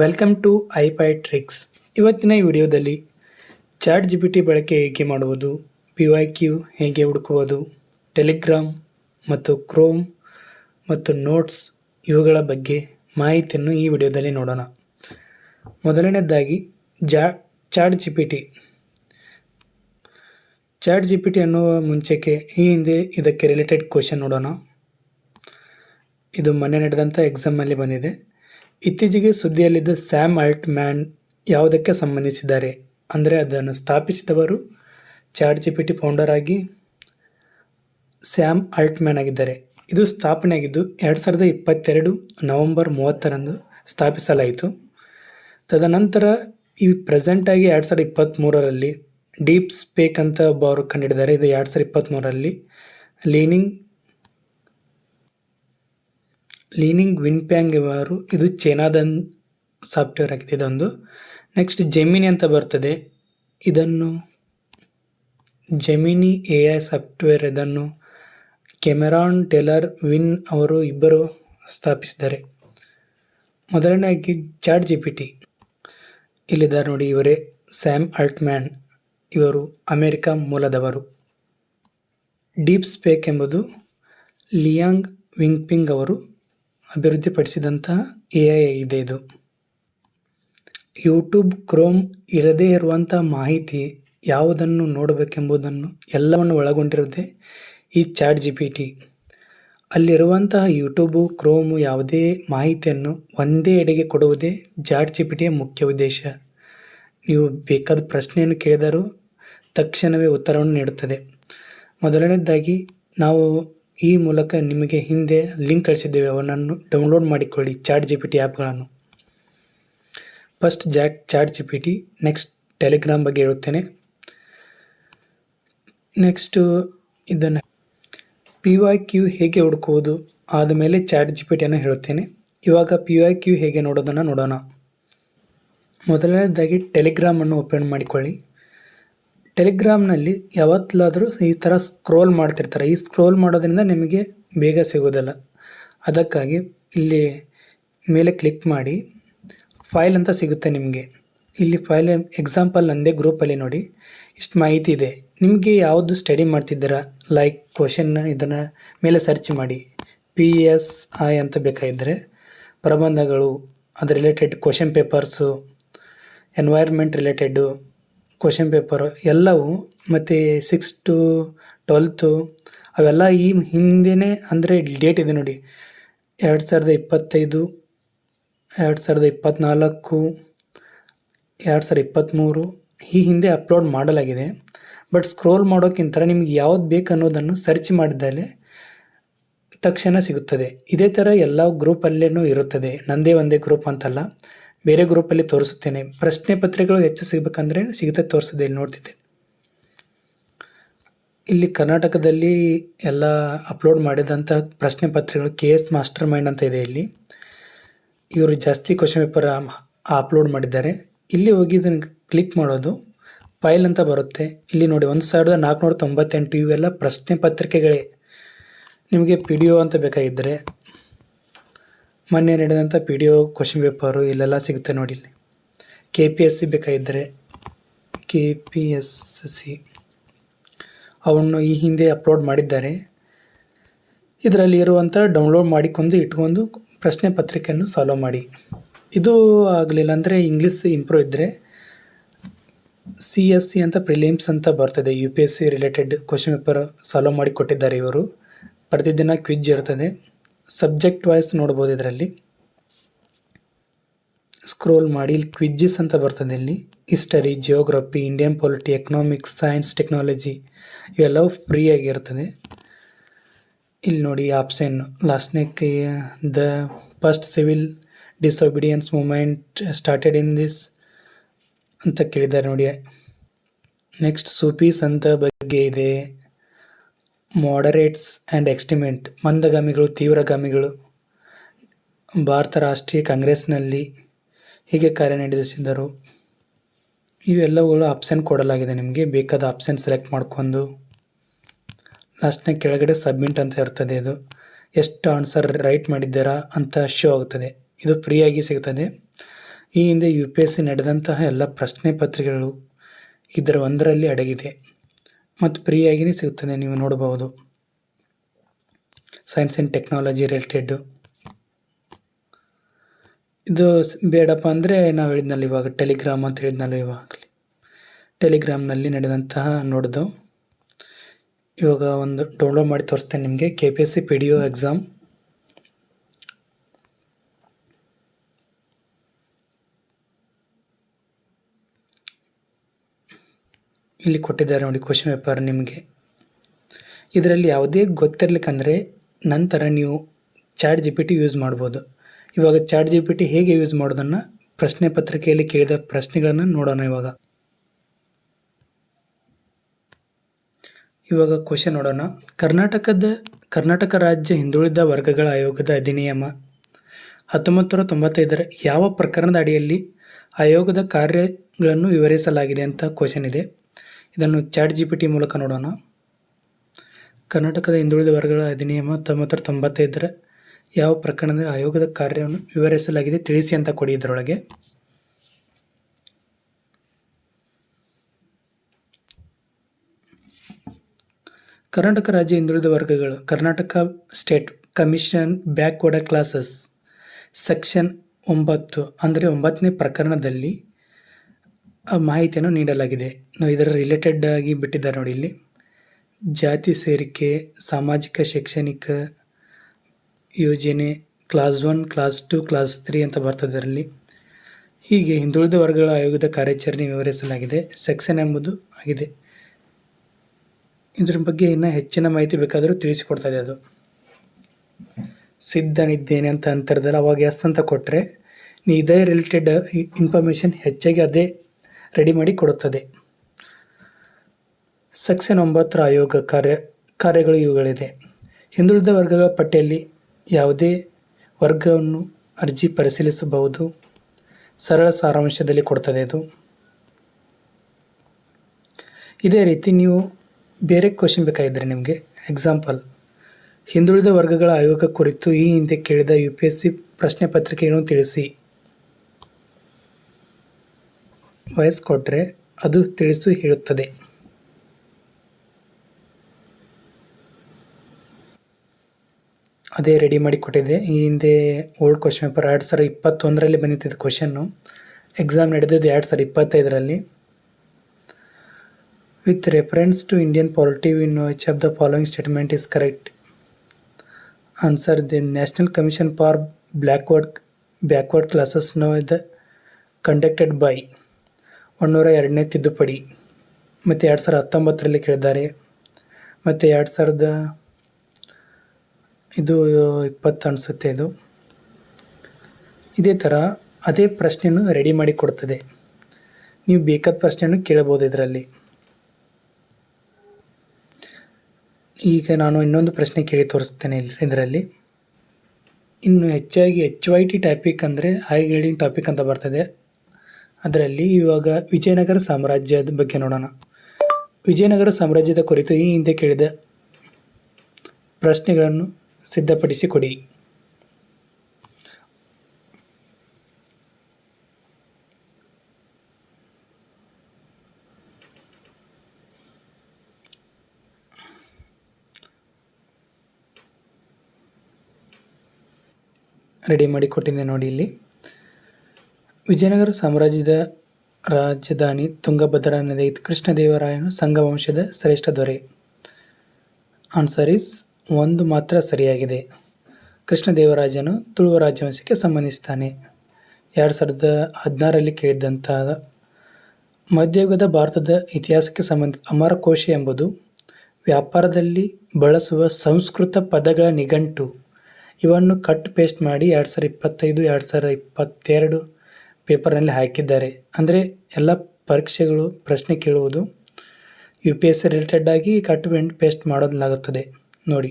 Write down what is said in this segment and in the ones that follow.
Welcome to ಐಪೈ tricks ಇವತ್ತಿನ ಈ ವಿಡಿಯೋದಲ್ಲಿ ಚಾಟ್ ಜಿ ಪಿ ಟಿ ಬಳಕೆ ಹೇಗೆ ಮಾಡುವುದು ಪಿ ವೈ ಕ್ಯೂ ಹೇಗೆ ಹುಡುಕುವುದು ಟೆಲಿಗ್ರಾಮ್ ಮತ್ತು ಕ್ರೋಮ್ ಮತ್ತು ನೋಟ್ಸ್ ಇವುಗಳ ಬಗ್ಗೆ ಮಾಹಿತಿಯನ್ನು ಈ ವಿಡಿಯೋದಲ್ಲಿ ನೋಡೋಣ. ಮೊದಲನೇದಾಗಿ, ಜಾ, chat G P T chat G P T ಅನ್ನುವ ಮುಂಚೆಗೆ ಈ ಹಿಂದೆ ಇದಕ್ಕೆ ರಿಲೇಟೆಡ್ ಕ್ವಶನ್ ನೋಡೋಣ. ಇದು ಮೊನ್ನೆ ನಡೆದಂಥ ಎಕ್ಸಾಮಲ್ಲಿ ಬಂದಿದೆ. ಇತ್ತೀಚೆಗೆ ಸುದ್ದಿಯಲ್ಲಿದ್ದ ಸ್ಯಾಮ್ ಅಲ್ಟ್ ಮ್ಯಾನ್ ಯಾವುದಕ್ಕೆ ಸಂಬಂಧಿಸಿದ್ದಾರೆ ಅಂದರೆ ಅದನ್ನು ಸ್ಥಾಪಿಸಿದವರು chat G P T founder ಆಗಿ ಸ್ಯಾಮ್ ಅಲ್ಟ್ ಮ್ಯಾನ್ ಆಗಿದ್ದಾರೆ. ಇದು ಸ್ಥಾಪನೆಯಾಗಿದ್ದು ಎರಡು ಸಾವಿರದ ಇಪ್ಪತ್ತೆರಡು ನವೆಂಬರ್ ಮೂವತ್ತರಂದು ಸ್ಥಾಪಿಸಲಾಯಿತು. ತದನಂತರ ಈ ಪ್ರೆಸೆಂಟಾಗಿ ಎರಡು ಸಾವಿರದ ಇಪ್ಪತ್ತ್ಮೂರರಲ್ಲಿ ಡೀಪ್ ಸ್ಪೇಕ್ ಅಂತ ಒಬ್ಬ ಅವರು ಕಂಡಿಡಿದ್ದಾರೆ ಇದು ಎರಡು ಸಾವಿರದ ಇಪ್ಪತ್ತ್ಮೂರರಲ್ಲಿ ಲೀನಿಂಗ್ ಲೀನಿಂಗ್ ವಿನ್ಪ್ಯಾಂಗ್ ಇವರು, ಇದು ಚೈನಾದ ಸಾಫ್ಟ್ವೇರ್ ಆಗಿದೆ ಇದೊಂದು. ನೆಕ್ಸ್ಟ್ ಜೆಮಿನಿ ಅಂತ ಬರ್ತದೆ. ಇದನ್ನು ಜೆಮಿನಿ ಎ ಐ ಸಾಫ್ಟ್ವೇರ್ ಇದನ್ನು ಕೆಮೆರಾನ್ ಟೇಲರ್ ವಿನ್ ಅವರು ಇಬ್ಬರು ಸ್ಥಾಪಿಸಿದ್ದಾರೆ. ಮೊದಲನೇದಾಗಿ ಚಾಟ್ ಜಿ ಪಿ ಟಿ ಇಲ್ಲಿದ್ದಾರೆ ನೋಡಿ ಇವರೇ, ಸ್ಯಾಮ್ ಅಲ್ಟ್ಮ್ಯಾನ್ ಇವರು ಅಮೆರಿಕ ಮೂಲದವರು. ಡೀಪ್ ಸ್ಪೇಕ್ ಎಂಬುದು ಲಿಯಾಂಗ್ ವಿಂಗ್ಪಿಂಗ್ ಅವರು ಅಭಿವೃದ್ಧಿಪಡಿಸಿದಂತಹ ಎ ಐ ಇದೆ ಇದು. ಯೂಟ್ಯೂಬ್ ಕ್ರೋಮ್ ಇರದೇ ಇರುವಂಥ ಮಾಹಿತಿ ಯಾವುದನ್ನು ನೋಡಬೇಕೆಂಬುದನ್ನು ಎಲ್ಲವನ್ನು ಒಳಗೊಂಡಿರುತ್ತೆ ಈ ಚಾಟ್ ಜಿ ಪಿ ಟಿ. ಅಲ್ಲಿರುವಂತಹ ಯೂಟ್ಯೂಬು ಕ್ರೋಮು ಯಾವುದೇ ಮಾಹಿತಿಯನ್ನು ಒಂದೇ ಎಡೆಗೆ ಕೊಡುವುದೇ ಚಾಟ್ ಜಿ ಪಿ ಟಿಯ ಮುಖ್ಯ ಉದ್ದೇಶ. ನೀವು ಬೇಕಾದ ಪ್ರಶ್ನೆಯನ್ನು ಕೇಳಿದರೂ ತಕ್ಷಣವೇ ಉತ್ತರವನ್ನು ನೀಡುತ್ತದೆ. ಮೊದಲನೇದಾಗಿ ನಾವು ಈ ಮೂಲಕ ನಿಮಗೆ ಹಿಂದೆ ಲಿಂಕ್ ಕಳಿಸಿದ್ದೇವೆ, ಅವನನ್ನು ಡೌನ್ಲೋಡ್ ಮಾಡಿಕೊಳ್ಳಿ ಚಾಟ್ ಜಿ ಪಿ ಟಿ ಆ್ಯಪ್ಗಳನ್ನು first Jat chat G P T next Telegram ಬಗ್ಗೆ ಹೇಳುತ್ತೇನೆ. ನೆಕ್ಸ್ಟು ಇದನ್ನು ಪಿ ವೈ ಕ್ಯೂ ಹೇಗೆ ಹುಡುಕುವುದು ಆದಮೇಲೆ ಚಾಟ್ ಜಿ ಪಿ ಟಿಯನ್ನು ಹೇಳುತ್ತೇನೆ. ಇವಾಗ ಪಿ ವೈ ಕ್ಯೂ ಹೇಗೆ ನೋಡೋದನ್ನು ನೋಡೋಣ. ಮೊದಲನೇದಾಗಿ ಟೆಲಿಗ್ರಾಮನ್ನು ಓಪನ್ ಮಾಡಿಕೊಳ್ಳಿ. ಟೆಲಿಗ್ರಾಮ್ನಲ್ಲಿ ಯಾವತ್ತಲಾದರೂ ಈ ಥರ ಸ್ಕ್ರೋಲ್ ಮಾಡ್ತಿರ್ತಾರೆ. ಈ ಸ್ಕ್ರೋಲ್ ಮಾಡೋದ್ರಿಂದ ನಿಮಗೆ ಬೇಗ ಸಿಗೋದಿಲ್ಲ. ಅದಕ್ಕಾಗಿ ಇಲ್ಲಿ ಮೇಲೆ ಕ್ಲಿಕ್ ಮಾಡಿ. ಫೈಲ್ ಅಂತ ಸಿಗುತ್ತೆ ನಿಮಗೆ. ಇಲ್ಲಿ ಫೈಲ್ ಎಕ್ಸಾಂಪಲ್ ನಂದೇ ಗ್ರೂಪಲ್ಲಿ ನೋಡಿ. ಇಷ್ಟು ಮಾಹಿತಿ ಇದೆ. ನಿಮಗೆ ಯಾವುದು ಸ್ಟಡಿ ಮಾಡ್ತಿದ್ದೀರಾ? ಲೈಕ್ ಕ್ವಶನ್ ಇದನ್ನು ಮೇಲೆ ಸರ್ಚ್ ಮಾಡಿ. ಪಿ ಎಸ್ ಐ ಅಂತ ಬೇಕಾಗಿದ್ದರೆ ಪ್ರಬಂಧಗಳು ಅದ್ರ related question papers environment related question paper ಎಲ್ಲವೂ ಮತ್ತು ಸಿಕ್ಸ್ ಟು ಟ್ವೆಲ್ತು ಅವೆಲ್ಲ ಈ ಹಿಂದೆ ಅಂದರೆ ಡೇಟ್ ಇದೆ ನೋಡಿ. ಎರಡು ಸಾವಿರದ ಇಪ್ಪತ್ತೈದು, ಎರಡು ಸಾವಿರದ ಇಪ್ಪತ್ತ್ನಾಲ್ಕು ಎರಡು ಸಾವಿರದ ಇಪ್ಪತ್ತ್ಮೂರು ಈ ಹಿಂದೆ ಅಪ್ಲೋಡ್ ಮಾಡಲಾಗಿದೆ. ಬಟ್ ಸ್ಕ್ರೋಲ್ ಮಾಡೋಕ್ಕಿಂತ ನಿಮ್ಗೆ ಯಾವ್ದು ಬೇಕು ಅನ್ನೋದನ್ನು ಸರ್ಚ್ ಮಾಡಿದಲ್ಲಿ ತಕ್ಷಣ ಸಿಗುತ್ತದೆ. ಇದೇ ಥರ ಎಲ್ಲ ಗ್ರೂಪಲ್ಲೇನೂ ಇರುತ್ತದೆ. ನಂದೇ ಒಂದೇ ಗ್ರೂಪ್ ಅಂತಲ್ಲ. ಬೇರೆ ಗ್ರೂಪಲ್ಲಿ ತೋರಿಸುತ್ತೇನೆ. ಪ್ರಶ್ನೆ ಪತ್ರಿಕೆಗಳು ಹೆಚ್ಚು ಸಿಗಬೇಕಂದ್ರೆ ಸಿಗುತ್ತೆ ತೋರಿಸಿದೆ ಇಲ್ಲಿ ನೋಡ್ತಿದ್ದೆ. ಇಲ್ಲಿ ಕರ್ನಾಟಕದಲ್ಲಿ ಎಲ್ಲ ಅಪ್ಲೋಡ್ ಮಾಡಿದಂಥ ಪ್ರಶ್ನೆ ಪತ್ರಿಕೆಗಳು ಕೆ ಎಸ್ ಮಾಸ್ಟರ್ ಮೈಂಡ್ ಅಂತ ಇದೆ ಇಲ್ಲಿ. ಇವರು ಜಾಸ್ತಿ ಕ್ವಶನ್ ಪೇಪರ್ ಅಪ್ಲೋಡ್ ಮಾಡಿದ್ದಾರೆ. ಇಲ್ಲಿ ಹೋಗಿ ಇದನ್ನು ಕ್ಲಿಕ್ ಮಾಡೋದು ಫೈಲ್ ಅಂತ ಬರುತ್ತೆ. ಇಲ್ಲಿ ನೋಡಿ, ಒಂದು ಸಾವಿರದ ನಾಲ್ಕುನೂರ ತೊಂಬತ್ತೆಂಟು ಇವೆಲ್ಲ ಪ್ರಶ್ನೆ ಪತ್ರಿಕೆಗಳೇ. ನಿಮಗೆ ಪಿ ಡಿ ಒ ಅಂತ ಬೇಕಾಗಿದ್ದರೆ ಮೊನ್ನೆ ನಡೆದಂಥ P D O question paper ಇಲ್ಲೆಲ್ಲ ಸಿಗುತ್ತೆ ನೋಡಿ ಇಲ್ಲಿ. ಕೆ ಪಿ ಎಸ್ ಸಿ ಬೇಕಾಗಿದ್ದರೆ ಕೆ ಪಿ ಎಸ್ ಸಿ ಅವನ್ನು ಈ ಹಿಂದೆ ಅಪ್ಲೋಡ್ ಮಾಡಿದ್ದಾರೆ. ಇದರಲ್ಲಿ ಇರುವಂಥ ಡೌನ್ಲೋಡ್ ಮಾಡಿಕೊಂಡು ಇಟ್ಕೊಂಡು ಪ್ರಶ್ನೆ ಪತ್ರಿಕೆಯನ್ನು ಸಾಲ್ವ್ ಮಾಡಿ. ಇದು ಆಗಲಿಲ್ಲ ಅಂದರೆ ಇಂಗ್ಲೀಷ್ ಇಂಪ್ರೂವ್ ಇದ್ದರೆ ಸಿ ಎಸ್ ಸಿ ಅಂತ ಪ್ರಿಲಿಮ್ಸ್ ಅಂತ ಬರ್ತದೆ. U P S C related question paper solve ಮಾಡಿ ಕೊಟ್ಟಿದ್ದಾರೆ ಇವರು. ಪ್ರತಿದಿನ ಕ್ವಿಜ್ ಇರ್ತದೆ. ಸಬ್ಜೆಕ್ಟ್ ವೈಸ್ ನೋಡ್ಬೋದು ಇದರಲ್ಲಿ. ಸ್ಕ್ರೋಲ್ ಮಾಡಿ, ಇಲ್ಲಿ ಕ್ವಿಜ್ಜಸ್ ಅಂತ ಬರ್ತದೆ ಇಲ್ಲಿ. History geography Indian polity economics science technology ಇವೆಲ್ಲವೂ ಫ್ರೀಯಾಗಿರ್ತದೆ ಇಲ್ಲಿ ನೋಡಿ option ಲಾಸ್ಟ್ನೇ the first civil disobedience movement started in this ಅಂತ ಕೇಳಿದ್ದಾರೆ ನೋಡಿ. ನೆಕ್ಸ್ಟ್ ಸೂಪೀಸ್ ಅಂತ ಬಗ್ಗೆ ಇದೆ. ಮಾಡರೇಟ್ಸ್ ಆ್ಯಂಡ್ ಎಕ್ಸ್ಟಿಮೆಂಟ್ ಮಂದಗಾಮಿಗಳು, ತೀವ್ರಗಾಮಿಗಳು. ಭಾರತ ರಾಷ್ಟ್ರೀಯ ಕಾಂಗ್ರೆಸ್ನಲ್ಲಿ ಹೀಗೆ ಕಾರ್ಯನಿರ್ವಹಿಸಿದರು ಇವೆಲ್ಲವುಗಳು ಆಪ್ಷನ್ ಕೊಡಲಾಗಿದೆ ನಿಮಗೆ. ಬೇಕಾದ ಆಪ್ಷನ್ ಸೆಲೆಕ್ಟ್ ಮಾಡ್ಕೊಂಡು. ಲಾಸ್ಟ್ನ ಕೆಳಗಡೆ ಸಬ್ಮಿಟ್ ಅಂತ ಇರ್ತದೆ ಇದು. ಎಷ್ಟು ಆನ್ಸರ್ ರೈಟ್ ಮಾಡಿದ್ದೀರಾ ಅಂತ ಶೋ ಆಗುತ್ತದೆ ಇದು ಫ್ರೀಯಾಗಿ ಸಿಗ್ತದೆ. ಈ ಹಿಂದೆ ಯು ಪಿ ಎಸ್ ಸಿ ನಡೆದಂತಹ ಎಲ್ಲ ಪ್ರಶ್ನೆ ಪತ್ರಿಕೆಗಳು ಇದರ ಒಂದರಲ್ಲಿ ಅಡಗಿದೆ. ಮತ್ತು ಫ್ರೀಯಾಗಿಯೇ ಸಿಗುತ್ತದೆ ನೀವು ನೋಡಬಹುದು ಸೈನ್ಸ್ ಆ್ಯಂಡ್ ಟೆಕ್ನಾಲಜಿ ರಿಲೇಟೆಡ್ಡು ಇದು ಬೇಡಪ್ಪ ಅಂದರೆ ನಾವು ಹೇಳಿದ್ನಲ್ಲ ಇವಾಗ ಟೆಲಿಗ್ರಾಮ್ ಅಂತ ಹೇಳಿದ್ನಲ್ಲ ಇವಾಗಲೇ. ಟೆಲಿಗ್ರಾಮ್ನಲ್ಲಿ ನಡೆದಂತಹ ನೋಡ್ದು. ಇವಾಗ ಒಂದು ಡೌನ್ಲೋಡ್ ಮಾಡಿ ತೋರಿಸ್ತೇನೆ ನಿಮಗೆ K P S C P D O exam ಇಲ್ಲಿ ಕೊಟ್ಟಿದ್ದಾರೆ ನೋಡಿ ಕ್ವಶನ್ ಪೇಪರ್ ನಿಮಗೆ. ಇದರಲ್ಲಿ ಯಾವುದೇ ಗೊತ್ತಿರ್ಲಿಕ್ಕಂದ್ರೆ ನಂತರ ನೀವು chat G P T use ಮಾಡ್ಬೋದು. ಇವಾಗ ಚಾಟ್ ಜಿ ಪಿ ಟಿ ಹೇಗೆ ಯೂಸ್ ಮಾಡೋದನ್ನು ಪ್ರಶ್ನೆ ಪತ್ರಿಕೆಯಲ್ಲಿ ಕೇಳಿದ ಪ್ರಶ್ನೆಗಳನ್ನು ನೋಡೋಣ ಇವಾಗ. ಇವಾಗ ಕ್ವಶನ್ ನೋಡೋಣ. ಕರ್ನಾಟಕದ, ಕರ್ನಾಟಕ ರಾಜ್ಯ ಹಿಂದುಳಿದ ವರ್ಗಗಳ ಆಯೋಗದ ಅಧಿನಿಯಮ ಹತ್ತೊಂಬತ್ತು ನೂರ ತೊಂಬತ್ತೈದರ ಯಾವ ಪ್ರಕರಣದ ಅಡಿಯಲ್ಲಿ ಆಯೋಗದ ಕಾರ್ಯಗಳನ್ನು ವಿವರಿಸಲಾಗಿದೆ ಅಂತ ಕ್ವಶನ್ ಇದೆ. ಇದನ್ನು ಚಾಟ್ ಜಿ ಪಿ ಟಿ ಮೂಲಕ ನೋಡೋಣ. ಕರ್ನಾಟಕದ ಹಿಂದುಳಿದ ವರ್ಗಗಳ ಅಧಿನಿಯಮ ಹತ್ತೊಂಬತ್ತರ ತೊಂಬತ್ತೈದರ ಯಾವ ಪ್ರಕರಣದ ಆಯೋಗದ ಕಾರ್ಯವನ್ನು ವಿವರಿಸಲಾಗಿದೆ ತಿಳಿಸಿ ಅಂತ ಕೊಡಿ ಇದರೊಳಗೆ. ಕರ್ನಾಟಕ ರಾಜ್ಯ ಹಿಂದುಳಿದ ವರ್ಗಗಳು, Karnataka state commission backward classes, section ಒಂಬತ್ತು, ಅಂದರೆ ಒಂಬತ್ತನೇ ಪ್ರಕರಣದಲ್ಲಿ ಮಾಹಿತಿಯನ್ನು ನೀಡಲಾಗಿದೆ. ನಾವು ಇದರ ರಿಲೇಟೆಡ್ ಆಗಿ ಬಿಟ್ಟಿದ್ದಾರೆ ನೋಡಿ ಇಲ್ಲಿ. ಜಾತಿ ಸೇರಿಕೆ, ಸಾಮಾಜಿಕ, ಶೈಕ್ಷಣಿಕ ಯೋಜನೆ class one class two class three ಅಂತ ಬರ್ತದೆ ಅದರಲ್ಲಿ ಹೀಗೆ ಹಿಂದುಳಿದ ವರ್ಗಗಳ ಆಯೋಗದ ಕಾರ್ಯಾಚರಣೆ ವಿವರಿಸಲಾಗಿದೆ. ಸೆಕ್ಷನ್ ಎಂಬುದು ಆಗಿದೆ. ಇದರ ಬಗ್ಗೆ ಇನ್ನೂ ಹೆಚ್ಚಿನ ಮಾಹಿತಿ ಬೇಕಾದರೂ ತಿಳಿಸಿಕೊಡ್ತದೆ ಅದು. ಸಿದ್ಧನಿದ್ದೇನೆ ಅಂತ ಅಂತಿರ್ದಲ್ಲ ಅವಾಗ ಎಸ್ ಅಂತ ಕೊಟ್ಟರೆ ನೀ ಇದೇ ರಿಲೇಟೆಡ್ ಇನ್ಫಾರ್ಮೇಷನ್ ಹೆಚ್ಚಾಗಿ ಅದೇ ರೆಡಿ ಮಾಡಿ ಕೊಡುತ್ತದೆ. ಸೆಕ್ಷನ್ ಒಂಬತ್ತರ ಆಯೋಗ ಕಾರ್ಯ, ಕಾರ್ಯಗಳು ಇವುಗಳಿದೆ. ಹಿಂದುಳಿದ ವರ್ಗಗಳ ಪಟ್ಟಿಯಲ್ಲಿ ಯಾವುದೇ ವರ್ಗವನ್ನು ಅರ್ಜಿ ಪರಿಶೀಲಿಸಬಹುದು. ಸರಳ ಸಾರಾಂಶದಲ್ಲಿ ಕೊಡ್ತದೆ ಇದು. ಇದೇ ರೀತಿ ನೀವು ಬೇರೆ ಕ್ವಶನ್ ಬೇಕಾಗಿದ್ದರೆ ನಿಮಗೆ. ಎಕ್ಸಾಂಪಲ್ ಹಿಂದುಳಿದ ವರ್ಗಗಳ ಆಯೋಗ ಕುರಿತು ಈ ಹಿಂದೆ ಕೇಳಿದ ಯು ಪಿ ಎಸ್ ಸಿ ಪ್ರಶ್ನೆ ಪತ್ರಿಕೆಯನ್ನು ತಿಳಿಸಿ. ವಾಯ್ಸ್ ಕೊಟ್ಟರೆ ಅದು ತಿಳಿಸು ಹೇಳುತ್ತದೆ. ಅದೇ ರೆಡಿ ಮಾಡಿ ಕೊಟ್ಟಿದೆ ಈ ಹಿಂದೆ ಓಲ್ಡ್ ಕ್ವಶನ್ ಪೇಪರ್ ಎರಡು ಸಾವಿರ ಇಪ್ಪತ್ತೊಂದರಲ್ಲಿ ಬಂದಿತ್ತು ಕ್ವಶನ್ನು ಎಕ್ಸಾಮ್ ನಡೆದಿದ್ದು ಎರಡು ಸಾವಿರ ಇಪ್ಪತ್ತೈದರಲ್ಲಿ. With reference to Indian polity in which of the following statement is correct answer the national commission for backward backward classes no the conducted by ಒಂದೂರ ಎರಡನೇ ತಿದ್ದುಪಡಿ ಮತ್ತು ಎರಡು ಸಾವಿರದ ಹತ್ತೊಂಬತ್ತರಲ್ಲಿ ಕೇಳಿದ್ದಾರೆ. ಮತ್ತು ಎರಡು ಸಾವಿರದ ಇದು ಇಪ್ಪತ್ತು ಅನಿಸುತ್ತೆ ಇದು. ಇದೇ ಥರ ಅದೇ ಪ್ರಶ್ನೆಯನ್ನು ರೆಡಿ ಮಾಡಿ ಕೊಡ್ತದೆ. ನೀವು ಬೇಕಾದ ಪ್ರಶ್ನೆಯನ್ನು ಕೇಳಬಹುದು ಇದರಲ್ಲಿ. ಈಗ ನಾನು ಇನ್ನೊಂದು ಪ್ರಶ್ನೆ ಕೇಳಿ ತೋರಿಸ್ತೇನೆ ಇದರಲ್ಲಿ. ಇನ್ನು ಹೆಚ್ಚಾಗಿ ಎಚ್ ವೈ ಟಿ ಟಾಪಿಕ್ ಅಂದರೆ ಹೈ ಗ್ರೇಡಿಂಗ್ ಟಾಪಿಕ್ ಅಂತ ಬರ್ತದೆ. ಅದರಲ್ಲಿ ಇವಾಗ ವಿಜಯನಗರ ಸಾಮ್ರಾಜ್ಯದ ಬಗ್ಗೆ ನೋಡೋಣ. ವಿಜಯನಗರ ಸಾಮ್ರಾಜ್ಯದ ಕುರಿತು ಈ ಹಿಂದೆ ಕೇಳಿದ ಪ್ರಶ್ನೆಗಳನ್ನು ಸಿದ್ಧಪಡಿಸಿಕೊಡಿ. ರೆಡಿ ಮಾಡಿ ಕೊಟ್ಟಿದ್ದೆ ನೋಡಿ ಇಲ್ಲಿ. ವಿಜಯನಗರ ಸಾಮ್ರಾಜ್ಯದ ರಾಜಧಾನಿ ತುಂಗಭದ್ರಾ ನದಿ ಕೃಷ್ಣದೇವರಾಯನು ಸಂಘವಂಶದ ಶ್ರೇಷ್ಠ ದೊರೆ. ಆನ್ಸರ್ ಇಸ್ ಒಂದು ಮಾತ್ರ ಸರಿಯಾಗಿದೆ. ಕೃಷ್ಣದೇವರಾಜನು ತುಳುವ ರಾಜವಂಶಕ್ಕೆ ಸಂಬಂಧಿಸ್ತಾನೆ ಎರಡು ಸಾವಿರದ ಹದಿನಾರರಲ್ಲಿ ಕೇಳಿದ್ದಂತಹ ಮಧ್ಯಯುಗದ ಭಾರತದ ಇತಿಹಾಸಕ್ಕೆ ಸಂಬಂಧ ಅಮರಕೋಶ ಎಂಬುದು ವ್ಯಾಪಾರದಲ್ಲಿ ಬಳಸುವ ಸಂಸ್ಕೃತ ಪದಗಳ ನಿಘಂಟು. ಇವನ್ನು ಕಟ್ ಪೇಸ್ಟ್ ಮಾಡಿ ಎರಡು ಸಾವಿರದ ಇಪ್ಪತ್ತೈದು, ಎರಡು ಸಾವಿರದ ಇಪ್ಪತ್ತೆರಡು ಪೇಪರ್ನಲ್ಲಿ ಹಾಕಿದ್ದಾರೆ. ಅಂದರೆ ಎಲ್ಲ ಪರೀಕ್ಷೆಗಳು, ಪ್ರಶ್ನೆ ಕೇಳುವುದು U P S C related ಆಗಿ ಕಟ್ ಪೇಂಟ್ ಪೇಸ್ಟ್ ಮಾಡೋದಲಾಗುತ್ತದೆ. ನೋಡಿ.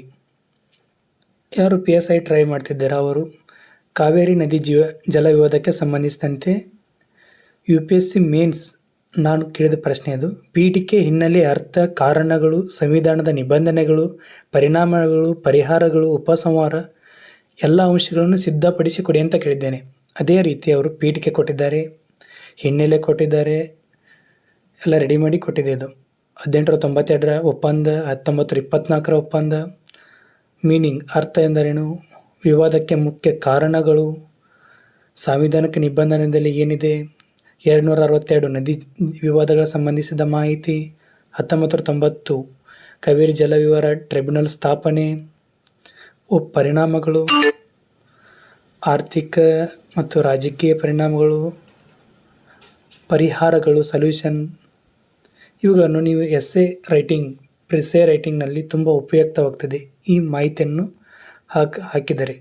ಯಾರು ಪಿ ಎಸ್ ಐ ಟ್ರೈ ಮಾಡ್ತಿದ್ದಾರೆ? ಅವರು ಕಾವೇರಿ ನದಿ ಜೀವ, ಜಲ ವಿವಾದಕ್ಕೆ ಸಂಬಂಧಿಸಿದಂತೆ U P S C mains ನಾನು ಕೇಳಿದ ಪ್ರಶ್ನೆ ಅದು. ಪೀಠಿಕೆ ಹಿನ್ನೆಲೆ ಅರ್ಥ, ಕಾರಣಗಳು, ಸಂವಿಧಾನದ ನಿಬಂಧನೆಗಳು, ಪರಿಣಾಮಗಳು, ಪರಿಹಾರಗಳು, ಉಪಸಂಹಾರ, ಎಲ್ಲ ಅಂಶಗಳನ್ನು ಸಿದ್ಧಪಡಿಸಿಕೊಡಿ ಅಂತ ಕೇಳಿದ್ದೇನೆ. ಅದೇ ರೀತಿ ಅವರು ಪೀಠಿಕೆ ಕೊಟ್ಟಿದ್ದಾರೆ, ಹಿನ್ನೆಲೆ ಕೊಟ್ಟಿದ್ದಾರೆ, ಎಲ್ಲ ರೆಡಿ ಮಾಡಿ ಕೊಟ್ಟಿದೆ ಇದು. ಹದಿನೆಂಟರ ತೊಂಬತ್ತೆರಡರ ಒಪ್ಪಂದ, ಹತ್ತೊಂಬತ್ತರ ಇಪ್ಪತ್ನಾಲ್ಕರ ಒಪ್ಪಂದ ಮೀನಿಂಗ್ ಅರ್ಥ ಎಂದರೇನು? ವಿವಾದಕ್ಕೆ ಮುಖ್ಯ ಕಾರಣಗಳು, ಸಂವಿಧಾನಕ್ಕೆ ನಿಬಂಧನೆಯಲ್ಲಿ ಏನಿದೆ? ಎರಡುನೂರ ಅರವತ್ತೆರಡು ನದಿ ವಿವಾದಗಳ ಸಂಬಂಧಿಸಿದ ಮಾಹಿತಿ ಹತ್ತೊಂಬತ್ತು ತೊಂಬತ್ತು ಕಾವೇರಿ ಜಲ ವಿವಾರ ಟ್ರಿಬ್ಯುನಲ್ ಸ್ಥಾಪನೆ ಪರಿಣಾಮಗಳು ಆರ್ಥಿಕ ಮತ್ತು ರಾಜಕೀಯ ಪರಿಣಾಮಗಳು, ಪರಿಹಾರಗಳು ಸಲ್ಯೂಷನ್ ಇವುಗಳನ್ನು ನೀವು ಎಸ್ಸೆ ರೈಟಿಂಗ್ ಪ್ರಿಸೆ ರೈಟಿಂಗ್ನಲ್ಲಿ ತುಂಬ ಉಪಯುಕ್ತವಾಗ್ತದೆ. ಈ ಮಾಹಿತಿಯನ್ನು ಹಾಕ್, ಹಾಕಿದರೆ.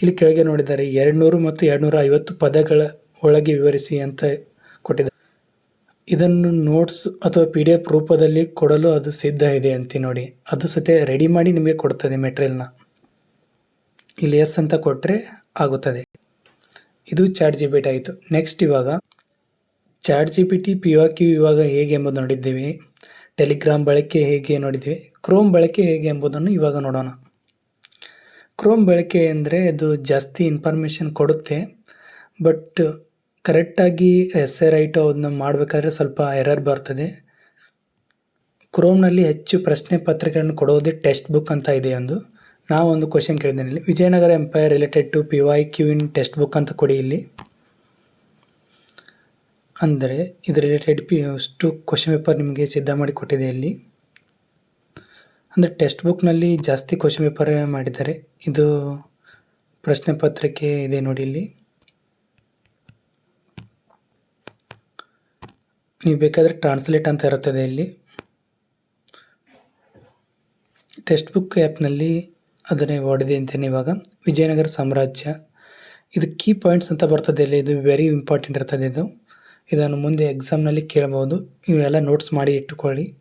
ಇಲ್ಲಿ ಕೆಳಗೆ ನೋಡಿದ್ದಾರೆ ಎರಡುನೂರು ಮತ್ತು ಎರಡುನೂರ ಐವತ್ತು ಪದಗಳ ಒಳಗೆ ವಿವರಿಸಿ ಅಂತ ಕೊಟ್ಟಿದ್ದಾರೆ ಇದನ್ನು ನೋಟ್ಸ್ ಅಥವಾ ಪಿ ಡಿ ಎಫ್ ರೂಪದಲ್ಲಿ ಕೊಡಲು ಅದು ಸಿದ್ಧ ಇದೆ ಅಂತ ನೋಡಿ. ಅದು ಸತೆ ರೆಡಿ ಮಾಡಿ ನಿಮಗೆ ಕೊಡ್ತದೆ ಮೆಟ್ರಿಯಲ್ನ ಇಲ್ಲಿ ಎಸ್ ಅಂತ ಕೊಟ್ಟರೆ ಆಗುತ್ತದೆ. ಇದು ಚಾಟ್ ಜಿ ಪಿ ಆಯಿತು. ನೆಕ್ಸ್ಟ್ ಇವಾಗ chat G P T P Q ಇವಾಗ ಹೇಗೆ ಎಂಬುದು ನೋಡಿದ್ದೇವೆ. ಟೆಲಿಗ್ರಾಮ್ ಬಳಕೆ ಹೇಗೆ ನೋಡಿದ್ದೇವೆ. ಕ್ರೋಮ್ ಬಳಕೆ ಹೇಗೆ ಎಂಬುದನ್ನು ಇವಾಗ ನೋಡೋಣ. ಕ್ರೋಮ್ ಬಳಕೆ ಅಂದರೆ ಅದು ಜಾಸ್ತಿ ಇನ್ಫಾರ್ಮೇಷನ್ ಕೊಡುತ್ತೆ. ಬಟ್ ಕರೆಕ್ಟಾಗಿ ಎಸ್ ಎ ರೈಟು ಅದನ್ನ ಮಾಡಬೇಕಾದ್ರೆ ಸ್ವಲ್ಪ ಎರರ್ ಬರ್ತದೆ. ಕ್ರೋಮ್ನಲ್ಲಿ ಹೆಚ್ಚು ಪ್ರಶ್ನೆ ಪತ್ರಿಕೆಗಳನ್ನು ಕೊಡೋದೇ ಟೆಕ್ಸ್ಟ್ ಬುಕ್ ಅಂತ ಇದೆ ಒಂದು. ನಾವು ಒಂದು ಕ್ವಶನ್ ಕೇಳಿದ್ದೇನೆ ಇಲ್ಲಿ. Vijayanagara empire related to P Y Q in textbook ಅಂತ ಕೊಡಿ ಇಲ್ಲಿ. ಅಂದರೆ ಇದು ರಿಲೇಟೆಡ್ ಪಿ ಅಷ್ಟು ಕ್ವಶನ್ ಪೇಪರ್ ನಿಮಗೆ ಸಿದ್ಧ ಮಾಡಿ ಕೊಟ್ಟಿದೆ ಇಲ್ಲಿ. ಅಂದರೆ ಟೆಕ್ಸ್ಟ್ ಬುಕ್ನಲ್ಲಿ ಜಾಸ್ತಿ ಕ್ವಶನ್ ಪೇಪರ್ ಮಾಡಿದ್ದಾರೆ. ಇದು ಪ್ರಶ್ನೆ ಪತ್ರಿಕೆ ಇದೆ ನೋಡಿ ಇಲ್ಲಿ. ನೀವು ಬೇಕಾದರೆ ಟ್ರಾನ್ಸ್ಲೇಟ್ ಅಂತ ಇರುತ್ತದೆ ಇಲ್ಲಿ. ಟೆಕ್ಸ್ಟ್ ಬುಕ್ ಆ್ಯಪ್ನಲ್ಲಿ ಅದನ್ನೇ ಓಡಿದೆ ಅಂತೇನೆ ಇವಾಗ. ವಿಜಯನಗರ ಸಾಮ್ರಾಜ್ಯ. ಇದು ಕೀ ಪಾಯಿಂಟ್ಸ್ ಅಂತ ಬರ್ತದೆ ಇಲ್ಲಿ. ಇದು ವೆರಿ ಇಂಪಾರ್ಟೆಂಟ್ ಇರ್ತದೆ ಇದು. ಇದನ್ನು ಮುಂದೆ ಎಕ್ಸಾಮ್ನಲ್ಲಿ ಕೇಳಬಹುದು. ಇವೆಲ್ಲ ನೋಟ್ಸ್ ಮಾಡಿ ಇಟ್ಟುಕೊಳ್ಳಿ.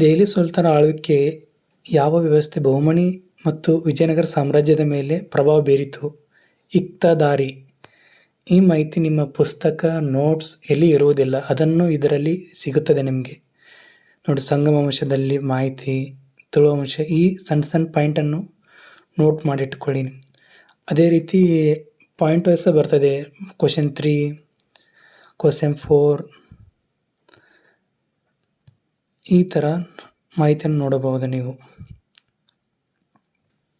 ದೆಹಲಿ ಸುಲ್ತಾನ ಆಳ್ವಿಕೆ ಯಾವ ವ್ಯವಸ್ಥೆ ಬಹುಮಣಿ ಮತ್ತು ವಿಜಯನಗರ ಸಾಮ್ರಾಜ್ಯದ ಮೇಲೆ ಪ್ರಭಾವ ಬೀರಿತು? ಇಕ್ತದಾರಿ ಈ ಮಾಹಿತಿ ನಿಮ್ಮ ಪುಸ್ತಕ ನೋಟ್ಸ್ ಎಲ್ಲಿ ಇರುವುದಿಲ್ಲ? ಅದನ್ನು ಇದರಲ್ಲಿ ಸಿಗುತ್ತದೆ ನಿಮಗೆ. ನೋಡಿ, ಸಂಗಮ ವಂಶದಲ್ಲಿ ಮಾಹಿತಿ. ವಂಶ ಈ ಸಣ್ಣ ಸಣ್ಣ ಪಾಯಿಂಟನ್ನು ನೋಟ್ ಮಾಡಿಟ್ಕೊಳ್ಳಿ ಅದೇ ರೀತಿ ಪಾಯಿಂಟ್ ವೈಸ ಬರ್ತದೆ. ಕ್ವಶನ್ ತ್ರೀ ಕ್ವಶನ್ ಫೋರ್ ಈ ಥರ ಮಾಹಿತಿಯನ್ನು ನೋಡಬಹುದು ನೀವು.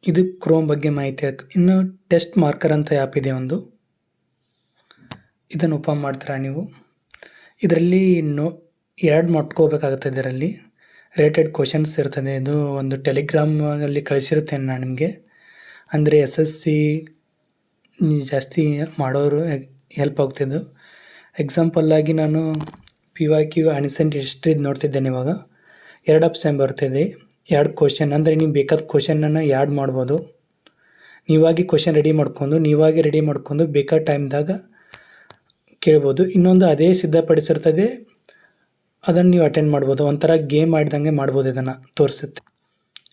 ಇದು ಕ್ರೋಮ್ ಬಗ್ಗೆ ಮಾಹಿತಿ ಇನ್ನು ಟೆಸ್ಟ್ ಮಾರ್ಕರ್ ಅಂತ ಆ್ಯಪ್ ಇದೆ ಒಂದು. ಇದನ್ನು ಓಪನ್ ಮಾಡ್ತೀರಾ ನೀವು? ಇದರಲ್ಲಿ ನೋ ಎರಡು ಮಟ್ಕೋಬೇಕಾಗುತ್ತೆ ಇದರಲ್ಲಿ. ರೇಟೆಡ್ ಕ್ವಶನ್ಸ್ ಇರ್ತದೆ. ಇದು ಒಂದು ಟೆಲಿಗ್ರಾಮಲ್ಲಿ ಕಳಿಸಿರ್ತೇನೆ ನಾನು ನಿಮಗೆ. ಅಂದರೆ ಎಸ್ ಎಸ್ ಸಿ ಜಾಸ್ತಿ ಮಾಡೋರು ಹೆಲ್ಪ್ ಆಗ್ತಿದ್ದು ಎಕ್ಸಾಂಪಲ್ಲಾಗಿ ನಾನು ಪಿ ವೈ ಕ್ಯೂ ಅನಿಸೆಂಟ್ ಹಿಸ್ಟ್ರಿದು ನೋಡ್ತಿದ್ದೇನೆ ಇವಾಗ. ಎರಡು ಆಪ್ಷನ್ ಬರ್ತಿದೆ ಎರಡು ಕ್ವಶನ್ ಅಂದರೆ ನೀವು ಬೇಕಾದ ಕ್ವಶನನ್ನು ಆ್ಯಡ್ ಮಾಡ್ಬೋದು. ನೀವಾಗಿ ಕ್ವಶನ್ ರೆಡಿ ಮಾಡ್ಕೊಂಡು, ನೀವಾಗಿ ರೆಡಿ ಮಾಡ್ಕೊಂಡು ಬೇಕಾದ ಟೈಮ್ದಾಗ ಕೇಳ್ಬೋದು. ಇನ್ನೊಂದು ಅದೇ ಸಿದ್ಧಪಡಿಸಿರ್ತದೆ. ಅದನ್ನು ನೀವು ಅಟೆಂಡ್ ಮಾಡ್ಬೋದು. ಒಂಥರ ಗೇಮ್ ಆಡಿದಂಗೆ ಮಾಡ್ಬೋದು ಇದನ್ನು ತೋರಿಸುತ್ತೆ.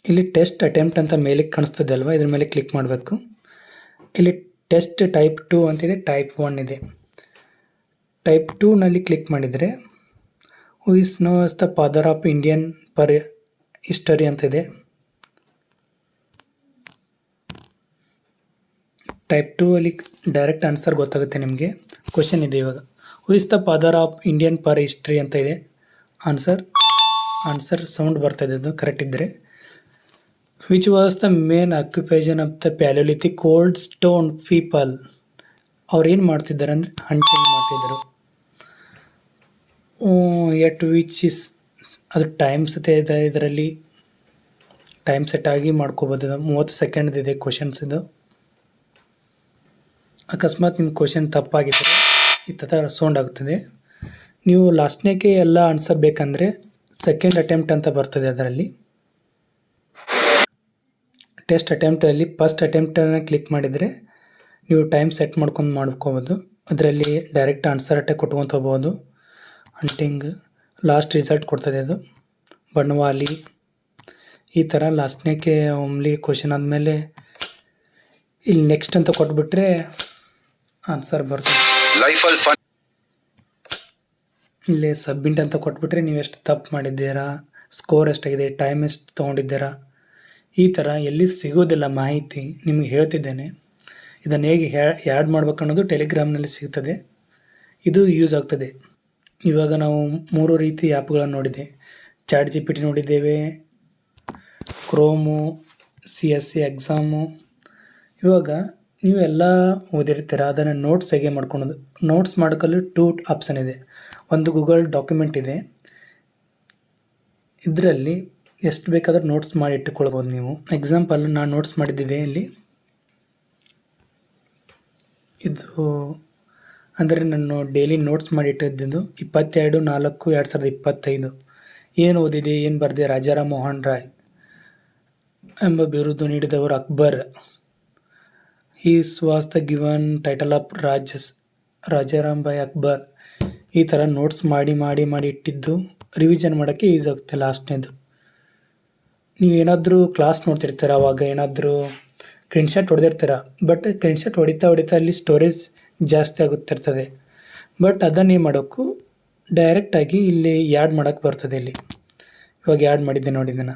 ಇಲ್ಲಿ ಟೆಸ್ಟ್ ಅಟೆಂಪ್ಟ್ ಅಂತ ಮೇಲಿಗೆ ಕಾಣಿಸ್ತದೆ ಅಲ್ವಾ? ಇದ್ರ ಮೇಲೆ ಕ್ಲಿಕ್ ಮಾಡಬೇಕು. ಇಲ್ಲಿ ಟೆಸ್ಟ್ ಟೈಪ್ ಟು ಅಂತಿದೆ. ಟೈಪ್ ಒನ್ ಇದೆ. ಟೈಪ್ ಟೂನಲ್ಲಿ ಕ್ಲಿಕ್ ಮಾಡಿದರೆ who is no is the father of Indian prehistory ಅಂತ ಇದೆ. ಟೈಪ್ ಟೂ ಅಲ್ಲಿ ಡೈರೆಕ್ಟ್ ಆನ್ಸರ್ ಗೊತ್ತಾಗುತ್ತೆ ನಿಮಗೆ. ಕ್ವಶನ್ ಇದೆ ಇವಾಗ. Who is the father of Indian prehistory ಅಂತ ಇದೆ. ಆನ್ಸರ್ ಆನ್ಸರ್ ಸೌಂಡ್ ಬರ್ತಾ ಅದು ಕರೆಕ್ಟ್ ಇದ್ದರೆ. Which was the main occupation of the palaeolithic cold stone people ಅವ್ರು ಏನು ಮಾಡ್ತಿದ್ದಾರೆ ಅಂದರೆ ಹಂಟಿಂಗ್ ಮಾಡ್ತಿದ್ದರು? ಎಟ್ ವಿಚ್ ಇಸ್ ಅದು ಟೈಮ್ ಸತೆ ಇದೆ ಇದರಲ್ಲಿ. ಟೈಮ್ ಸೆಟ್ ಆಗಿ ಮಾಡ್ಕೋಬೋದು ಮೂವತ್ತು ಸೆಕೆಂಡ್ ಇದೆ ಕ್ವಶನ್ಸ್ ಇದು. ಅಕಸ್ಮಾತ್ ನಿಮ್ಮ ಕ್ವಶನ್ ತಪ್ಪಾಗಿದ್ದರೆ ಈ ಥರ ಸೌಂಡ್ ಆಗ್ತದೆ. ನೀವು ಲಾಸ್ಟ್ನೇಗೆ ಎಲ್ಲ ಆನ್ಸರ್ ಬೇಕಂದರೆ ಸೆಕೆಂಡ್ ಅಟೆಂಪ್ಟ್ ಅಂತ ಬರ್ತದೆ ಅದರಲ್ಲಿ. ಟೆಸ್ಟ್ ಅಟೆಂಪ್ಟಲ್ಲಿ ಫಸ್ಟ್ ಅಟೆಂಪ್ಟನ್ನು ಕ್ಲಿಕ್ ಮಾಡಿದರೆ ನೀವು ಟೈಮ್ ಸೆಟ್ ಮಾಡ್ಕೊಂಡು ಮಾಡ್ಕೋಬೋದು. ಅದರಲ್ಲಿ ಡೈರೆಕ್ಟ್ ಆನ್ಸರ್ ಅಟ್ಟೆ ಕೊಟ್ಕೊಂತ ಹೋಗ್ಬೋದು. ಅಂಟಿಂಗ್ ಲಾಸ್ಟ್ ರಿಸಲ್ಟ್ ಕೊಡ್ತದೆ ಅದು. ಬಣ್ಣವಾಲಿ ಈ ಥರ ಲಾಸ್ಟ್ನೇಗೆ ಓಮ್ಲಿ ಕ್ವಶನ್ ಆದಮೇಲೆ ಇಲ್ಲಿ ನೆಕ್ಸ್ಟ್ ಅಂತ ಕೊಟ್ಬಿಟ್ರೆ ಆನ್ಸರ್ ಬರ್ತದೆ. ಇಲ್ಲಿ ಸಬ್ಮಿಟ್ ಅಂತ ಕೊಟ್ಬಿಟ್ರೆ ನೀವು ಎಷ್ಟು ತಪ್ಪು ಮಾಡಿದ್ದೀರಾ? ಸ್ಕೋರ್ ಎಷ್ಟಾಗಿದೆ? ಟೈಮ್ ಎಷ್ಟು ತೊಗೊಂಡಿದ್ದೀರಾ? ಈ ಥರ ಎಲ್ಲಿ ಸಿಗೋದಿಲ್ಲ ಮಾಹಿತಿ ನಿಮಗೆ ಹೇಳ್ತಿದ್ದೇನೆ. ಇದನ್ನು ಹೇಗೆ ಆ್ಯಡ್ ಮಾಡ್ಬೇಕು ಅನ್ನೋದು ಟೆಲಿಗ್ರಾಮ್ನಲ್ಲಿ ಸಿಗ್ತದೆ. ಇದು ಯೂಸ್ ಆಗ್ತದೆ. ಇವಾಗ ನಾವು ಮೂರು ರೀತಿ ಆ್ಯಪ್ಗಳನ್ನು ನೋಡಿದೆ. ಚಾಟ್ ಜಿ ಪಿ ಟಿ ನೋಡಿದ್ದೇವೆ. Chrome C S C exam ಇವಾಗ ನೀವು ಎಲ್ಲ ಓದಿರ್ತೀರ. ಅದನ್ನು ನೋಟ್ಸ್ ಹೇಗೆ ಮಾಡ್ಕೊಳೋದು? ನೋಟ್ಸ್ ಮಾಡ್ಕೊಳ್ಳಿ ಟೂ ಆಪ್ಷನ್ ಇದೆ. ಒಂದು ಗೂಗಲ್ ಡಾಕ್ಯುಮೆಂಟ್ ಇದೆ. ಇದರಲ್ಲಿ ಎಷ್ಟು ಬೇಕಾದರೂ ನೋಟ್ಸ್ ಮಾಡಿ ಇಟ್ಟುಕೊಳ್ಬೋದು ನೀವು. ಎಕ್ಸಾಂಪಲ್ ನಾನು ನೋಟ್ಸ್ ಮಾಡಿದ್ದಿದೆ ಇಲ್ಲಿ. ಇದು ಅಂದರೆ ನಾನು ಡೈಲಿ ನೋಟ್ಸ್ ಮಾಡಿ ಇಟ್ಟಿದ್ದು ಇಪ್ಪತ್ತೆರಡು ನಾಲ್ಕು ಎರಡು ಸಾವಿರದ ಇಪ್ಪತ್ತೈದು. ಏನು ಓದಿದೆ, ಏನು ಬರೆದೆ, ರಾಜಾರಾಮ್ ಮೋಹನ್ ರಾಯ್ ಎಂಬ ಬಿರುದು ನೀಡಿದವರು ಅಕ್ಬರ್. ಈ was the given title of Rajas Rajaram by Akbar ಈ ಥರ ನೋಟ್ಸ್ ಮಾಡಿ ಮಾಡಿ ಮಾಡಿ ಇಟ್ಟಿದ್ದು ರಿವಿಷನ್ ಮಾಡೋಕ್ಕೆ ಯೂಸ್ ಆಗುತ್ತೆ ಲಾಸ್ಟ್ನೇದು ನೀವು ಏನಾದರೂ ಕ್ಲಾಸ್ ನೋಡ್ತಿರ್ತೀರ, ಅವಾಗ ಏನಾದರೂ ಕ್ರಿನ್ಶಾಟ್ ಹೊಡೆದಿರ್ತೀರ ಬಟ್ ಕ್ರಿನ್ಶಾಟ್ ಹೊಡಿತಾ ಹೊಡಿತಾ ಅಲ್ಲಿ ಸ್ಟೋರೇಜ್ ಜಾಸ್ತಿ ಆಗುತ್ತಿರ್ತದೆ. ಬಟ್ ಅದನ್ನು ಮಾಡೋಕ್ಕೂ ಡೈರೆಕ್ಟಾಗಿ ಇಲ್ಲಿ ಆ್ಯಡ್ ಮಾಡೋಕ್ಕೆ ಬರ್ತದೆ ಇಲ್ಲಿ. ಇವಾಗ ಆ್ಯಡ್ ಮಾಡಿದ್ದೆ ನೋಡಿ ನಾನು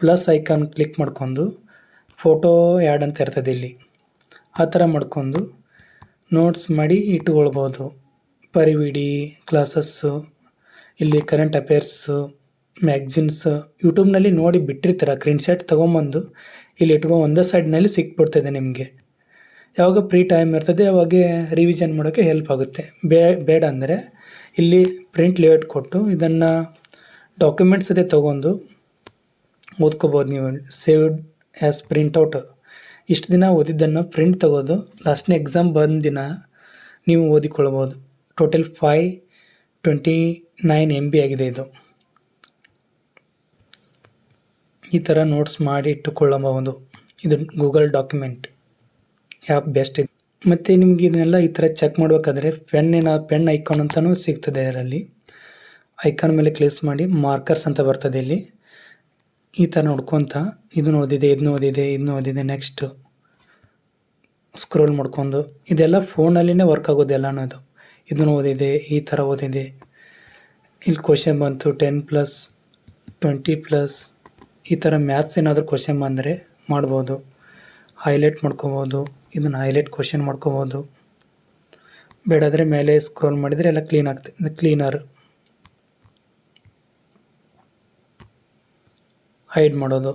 ಪ್ಲಸ್ ಐಕಾನ್ ಕ್ಲಿಕ್ ಮಾಡ್ಕೊಂಡು ಫೋಟೋ ಆ್ಯಡ್ ಅಂತ ಇರ್ತದೆ ಇಲ್ಲಿ. ಆ ಥರ ಮಾಡ್ಕೊಂಡು ನೋಟ್ಸ್ ಮಾಡಿ ಇಟ್ಕೊಳ್ಬೋದು ಪರಿವಿಡಿ ಕ್ಲಾಸಸ್ಸು ಇಲ್ಲಿ ಕರೆಂಟ್ ಅಫೇರ್ಸು ಮ್ಯಾಗ್ಝಿನ್ಸ್ ಯೂಟ್ಯೂಬ್ನಲ್ಲಿ ನೋಡಿ ಬಿಟ್ಟಿರ್ತೀರ. ಸ್ಕ್ರೀನ್ಶಾಟ್ ತೊಗೊಂಬಂದು ಇಲ್ಲಿ ಇಟ್ಕೊಂಡು ಒಂದೇ ಸೈಡ್ನಲ್ಲಿ ಸಿಕ್ಬಿಡ್ತದೆ ನಿಮಗೆ. ಯಾವಾಗ ಫ್ರೀ ಟೈಮ್ ಇರ್ತದೆ, ಅವಾಗೆ ರಿವಿಷನ್ ಮಾಡೋಕ್ಕೆ ಹೆಲ್ಪ್ ಆಗುತ್ತೆ. ಬೇ, ಬೇಡ ಅಂದರೆ ಇಲ್ಲಿ ಪ್ರಿಂಟ್ ಲೇಔಟ್ ಕೊಟ್ಟು ಇದನ್ನು ಡಾಕ್ಯುಮೆಂಟ್ಸ್ ಅದೇ ತೊಗೊಂಡು ಓದ್ಕೋಬೋದು ನೀವು. ಸೇವ್ಡ್ ಆ್ಯಸ್ ಪ್ರಿಂಟೌಟ್ ಇಷ್ಟು ದಿನ ಓದಿದ್ದನ್ನು ಪ್ರಿಂಟ್ ತಗೋದು ಲಾಸ್ಟ್ನೇ ಎಕ್ಸಾಮ್ ಬಂದ ದಿನ ನೀವು ಓದಿಕೊಳ್ಬೋದು. Total five twenty nine M B ಆಗಿದೆ ಇದು. ಈ ಥರ ನೋಟ್ಸ್ ಮಾಡಿ ಇಟ್ಟುಕೊಳ್ಳಬಹುದು ಇದು ಗೂಗಲ್ ಡಾಕ್ಯುಮೆಂಟ್ ಯಾಪ್ ಬೆಸ್ಟ್ ಇದೆ. ಮತ್ತು ನಿಮ್ಗೆ ಇದನ್ನೆಲ್ಲ ಈ ಥರ ಚೆಕ್ ಮಾಡಬೇಕಾದ್ರೆ ಪೆನ್ನಿನ ಪೆನ್ ಐಕಾನ್ ಅಂತಲೂ ಸಿಗ್ತದೆ ಇದರಲ್ಲಿ. ಐಕಾನ್ ಮೇಲೆ ಕ್ಲಿಕ್ ಮಾಡಿ ಮಾರ್ಕರ್ಸ್ ಅಂತ ಬರ್ತದೆ ಇಲ್ಲಿ. ಈ ಥರ ನೋಡ್ಕೊತ ಇದನ್ನು ಓದಿದೆ ಇದನ್ನ ಓದಿದೆ ಇದನ್ನ ಓದಿದೆ ನೆಕ್ಸ್ಟು ಸ್ಕ್ರೋಲ್ ಮಾಡ್ಕೊಂಡು. ಇದೆಲ್ಲ ಫೋನಲ್ಲಿನೇ ವರ್ಕ್ ಆಗೋದು ಎಲ್ಲನೂ ಇದು ಇದನ್ನು ಓದಿದೆ, ಈ ಥರ ಓದಿದೆ. ಇಲ್ಲಿ ಕ್ವಶನ್ ಬಂತು ಟೆನ್ ಪ್ಲಸ್ ಟ್ವೆಂಟಿ ಪ್ಲಸ್ ಈ ಥರ ಮ್ಯಾಥ್ಸ್ ಏನಾದರೂ ಕ್ವಶನ್ ಬಂದರೆ ಮಾಡ್ಬೋದು. ಹೈಲೈಟ್ ಮಾಡ್ಕೋಬೋದು, ಇದನ್ನು ಹೈಲೈಟ್ ಕ್ವಶನ್ ಮಾಡ್ಕೋಬೋದು. ಬೇಡಾದರೆ ಮೇಲೆ ಸ್ಕ್ರೋಲ್ ಮಾಡಿದರೆ ಎಲ್ಲ ಕ್ಲೀನ್ ಆಗ್ತದೆ ಕ್ಲೀನರ್ ಹೈಡ್ ಮಾಡೋದು.